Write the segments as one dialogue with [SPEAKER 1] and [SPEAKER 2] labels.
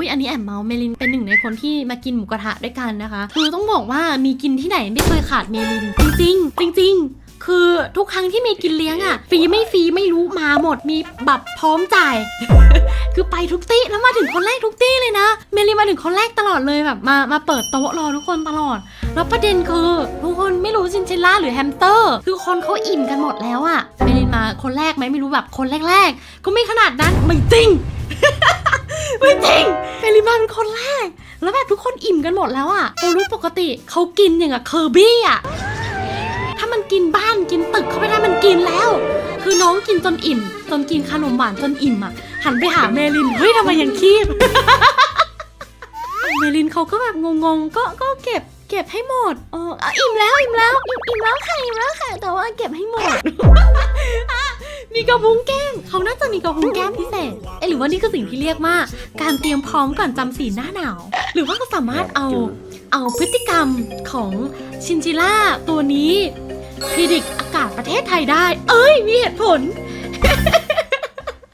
[SPEAKER 1] อุ้ยอันนี้แอบเมาเมลินเป็นหนึ่งในคนที่มากินหมูกระทะด้วยกันนะคะ คือต้องบอกว่ามีกินที่ไหนไม่เคยขาดเมลิน จริงๆจริงๆ คือทุกครั้งที่เมย์กินเลี้ยงอะฟรีไม่ฟรีไม่รู้มาหมดมีบัตรพร้อมจ่าย คือไปทุกตี้แล้วมาถึงคนแรกทุกตี้เลยนะ เมลินมาถึงคนแรกตลอดเลยแบบมามาเปิดโต๊ะรอทุกคนตลอด แล้วประเด็นคือทุกคนไม่รู้ชินเชล่าหรือแฮมสเตอร์ คือคนเขาอิ่มกันหมดแล้วอะเมลินมาคนแรกไหมไม่รู้แบบคนแรกๆก็ไม่ขนาดนั้นไม่จริง มลินมาเป็นคนแรก แล้วแบบทุกคนอิ่มกันหมดแล้วอะโอรู้ปกติเขากินอย่างกับเคอร์บี้อะถ้ามันกินบ้านกินตึกเขาไปได้มันกินแล้ว คือน้องกินจนอิ่ม จนกินขนมหวานจนอิ่มอะหันไปหาเมลินเฮ้ยทำไมยังคีบเมลินเขาก็แบบงงๆ ก็ก็เก็บเก็บให้หมดเอออะอิ่มแล้วอิ่มแล้วอิ่มแล้วค่ะอิ่มแล้วค่ะแต่ว่าเก็บให้หมด มีกระพุ้งแก้มเขาน่าจะมีกระพุ้งแก้มพิเศษเอ๊หรือว่านี่คือสิ่งที่เรียกว่า การเตรียมพร้อมก่อนจำสีลหน้าหนาว หรือว่าเขาสามารถเอาเอาพฤติกรรมของชินจิล่าตัวนี้พิดิกอากาศประเทศไทยได้ เอ้ย มีเหตุผล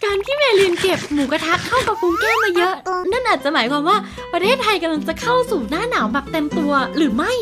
[SPEAKER 1] การที่เมลินเก็บหมูกระทะเข้ากระพุ้งแก้มมาเยอะ นั่นอาจจะหมายความว่าประเทศไทยกำลังจะเข้าสู่หน้าหนาวแบบเต็มตัวหรือไม่